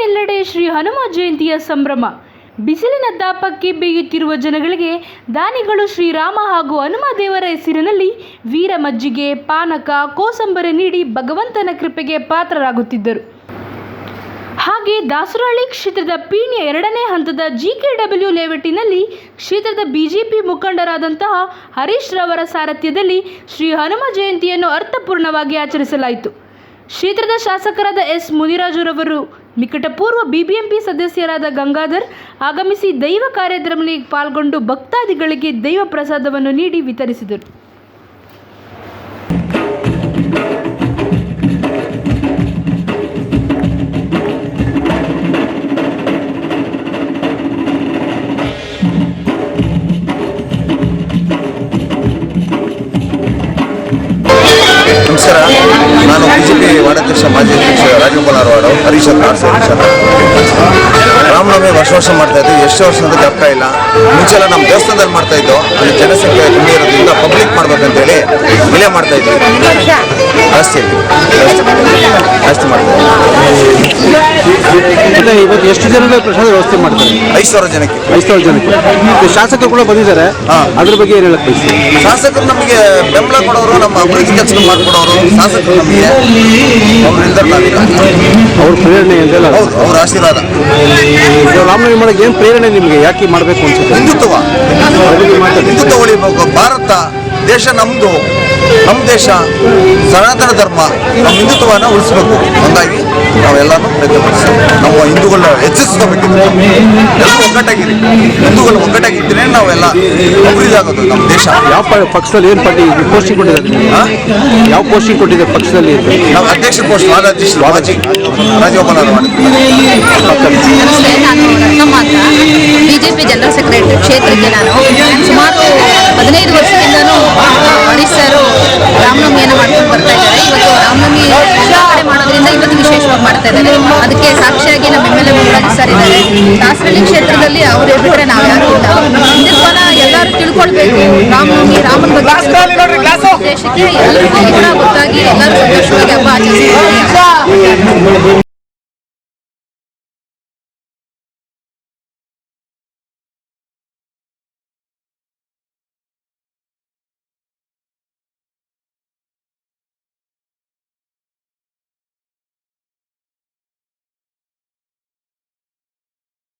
ನಾಡಿನೆಲ್ಲೆಡೆ ಶ್ರೀ ಹನುಮ ಜಯಂತಿಯ ಸಂಭ್ರಮ. ಬಿಸಿಲಿನ ದಾಪಕ್ಕೆ ಬೇಯುತ್ತಿರುವ ಜನಗಳಿಗೆ ದಾನಿಗಳು ಶ್ರೀರಾಮ ಹಾಗೂ ಹನುಮ ದೇವರ ಹೆಸರಿನಲ್ಲಿ ವೀರ ಮಜ್ಜಿಗೆ, ಪಾನಕ, ಕೋಸಂಬರಿ ನೀಡಿ ಭಗವಂತನ ಕೃಪೆಗೆ ಪಾತ್ರರಾಗುತ್ತಿದ್ದರು. ಹಾಗೆ ದಾಸರಹಳ್ಳಿ ಕ್ಷೇತ್ರದ ಪೀಣ್ಯ ಎರಡನೇ ಹಂತದ ಜಿ ಕೆ ಡಬ್ಲ್ಯೂ ಲೇವಟಿನಲ್ಲಿ ಕ್ಷೇತ್ರದ ಬಿಜೆಪಿ ಮುಖಂಡರಾದಂತಹ ಹರೀಶ್ ರವರ ಸಾರಥ್ಯದಲ್ಲಿ ಶ್ರೀ ಹನುಮ ಜಯಂತಿಯನ್ನು ಅರ್ಥಪೂರ್ಣವಾಗಿ ಆಚರಿಸಲಾಯಿತು. ಕ್ಷೇತ್ರದ ಶಾಸಕರಾದ ಎಸ್ ಮುನಿರಾಜುರವರು ನಿಕಟಪೂರ್ವ ಬಿಬಿಎಂಪಿ ಸದಸ್ಯರಾದ ಗಂಗಾಧರ್ ಆಗಮಿಸಿ ದೈವ ಕಾರ್ಯಕ್ರಮದಲ್ಲಿ ಪಾಲ್ಗೊಂಡು ಭಕ್ತಾದಿಗಳಿಗೆ ದೈವ ಪ್ರಸಾದವನ್ನು ನೀಡಿ ವಿತರಿಸಿದರು. ನಾನು ಬಿಜೆಪಿ ವಾರ್ಡಾಧ್ಯಕ್ಷ ಮಾಜಿ ಹರೀಶ್ ಅಂತ ಹರೀಶ್ ರಾಮನವಮಿ ವರ್ಷ ವರ್ಷ ಮಾಡ್ತಾ ಇದ್ವಿ ಎಷ್ಟು ವರ್ಷ ಅಂತ ಜ್ಞಾಪಕ ಇಲ್ಲ ಮುಂಚೆಲ್ಲ ನಮ್ಮ ದೇವಸ್ಥಾನದಲ್ಲಿ ಮಾಡ್ತಾ ಇದ್ದೋ ಅಲ್ಲಿ ಜನಸಂಖ್ಯೆ ಕಮ್ಮಿ ಇರೋದ್ರಿಂದ ಪಬ್ಲಿಕ್ ಮಾಡ್ಬೇಕಂತೇಳಿ ಇಲ್ಲೇ ಮಾಡ್ತಾ ಇದ್ವಿ ಜಾಸ್ತಿ ಜಾಸ್ತಿ ಮಾಡ್ತಾ ಇದ್ವಿ ಮತ್ತೆ ಇವತ್ತು ಎಷ್ಟು ಜನರಿಗೆ ಪ್ರಸಾದ ವ್ಯವಸ್ಥೆ ಮಾಡ್ತಾರೆ? ಐದು ಸಾವಿರ ಜನಕ್ಕೆ. ಐದು ಸಾವಿರ ಜನಕ್ಕೆ ಶಾಸಕರು ಕೂಡ ಬಂದಿದ್ದಾರೆ. ಅದ್ರ ಬಗ್ಗೆ ಏನು ಹೇಳಕ್ ಬಯಸ್ತೀವಿ ಶಾಸಕರು ನಮಗೆ ಬೆಂಬಲ ಕೊಡೋರು ನಮ್ಮ ಅಭಿವೃದ್ಧಿ ಕೆಲಸ ಮಾಡಿಕೊಡೋರು ಶಾಸಕರು ನಮಗೆ ಅವ್ರು ಪ್ರೇರಣೆ ಅಂತೆಲ್ಲ ಹೌದು ಅವ್ರ ಆಶೀರ್ವಾದ. ಇದು ರಾಮನವಮಿ ಮಾಡಕ್ಕೆ ಏನು ಪ್ರೇರಣೆ ನಿಮಗೆ? ಯಾಕೆ ಮಾಡಬೇಕು ಅನ್ಸುತ್ತೆ? ಹಿಂದುತ್ವ. ಹಿಂದುತ್ವ ಉಳಿಬೇಕು. ಭಾರತ ದೇಶ ನಮ್ದು. ನಮ್ಮ ದೇಶ ಸನಾತನ ಧರ್ಮ. ನಮ್ಮ ಹಿಂದುತ್ವನ ಉಳಿಸ್ಬೇಕು. ಹಂಗಾಗಿ ನಾವೆಲ್ಲರೂ ಪ್ರಯತ್ನ ಪಡಿಸ್ತೀವಿ ನಮ್ಮ ಹಿಂದೂಗಳನ್ನ ಹೆಚ್ಚಿಸ್ಕೋಬೇಕಿದ್ರೆ ಎಲ್ಲ ಒಗ್ಗಟ್ಟಾಗಿರಿ. ಹಿಂದೂಗಳು ಒಗ್ಗಟ್ಟಾಗಿದ್ದರೆ ನಾವೆಲ್ಲ ಅಭಿವೃದ್ಧಿ ಆಗೋದು ನಮ್ಮ ದೇಶ. ಯಾವ ಪಕ್ಷದಲ್ಲಿ ಏನು ಪಾರ್ಟಿ ಪೋಸ್ಟಿಂಗ್ ಕೊಟ್ಟಿದ್ದಾರೆ ಯಾವ ಪೋಸ್ಟಿಂಗ್ ಕೊಟ್ಟಿದ್ದಾರೆ ಪಕ್ಷದಲ್ಲಿ ನಾವು ಅಧ್ಯಕ್ಷ ಪೋಸ್ಟ್ ವಾದಾಧ್ಯಕ್ಷರು ಮಾಜಿ ರಾಜಗೋಪಾಲ್ ಬಿಜೆಪಿ ಜನರಲ್ ಸೆಕ್ರೆಟರಿ ಕ್ಷೇತ್ರಕ್ಕೆ ನಾನು ಸುಮಾರು ಹದಿನೈದು ವರ್ಷದಿಂದನೂ ಹರೀಶ್ ಸರು ರಾಮನವಮಿಯನ್ನು ಮಾಡ್ತಾ ಇದ್ದಾರೆ. ಅದಕ್ಕೆ ಸಾಕ್ಷಿಯಾಗಿ ನಮ್ಮ M L A Murugharaj sir ಇದ್ದಾರೆ. ದಾಸರಳ್ಳಿ ಕ್ಷೇತ್ರದಲ್ಲಿ ಅವರು ಬಿಟ್ಟರೆ ನಾವು ಯಾರು ಇಲ್ಲ. ಹಿಂದುತ್ವನ ಎಲ್ಲರೂ ತಿಳ್ಕೊಳ್ಬೇಕು. ರಾಮನವಮಿ ರಾಮನ ಬಗ್ಗೆ. ದೇಶಕ್ಕೆ ಎಲ್ಲರಿಗೂ ಕೂಡ ಗೊತ್ತಾಗಿ ಎಲ್ಲರೂ ಸಂತೋಷವಾಗಿ ಹಬ್ಬ ಆಚರಿಸ್ತಾರೆ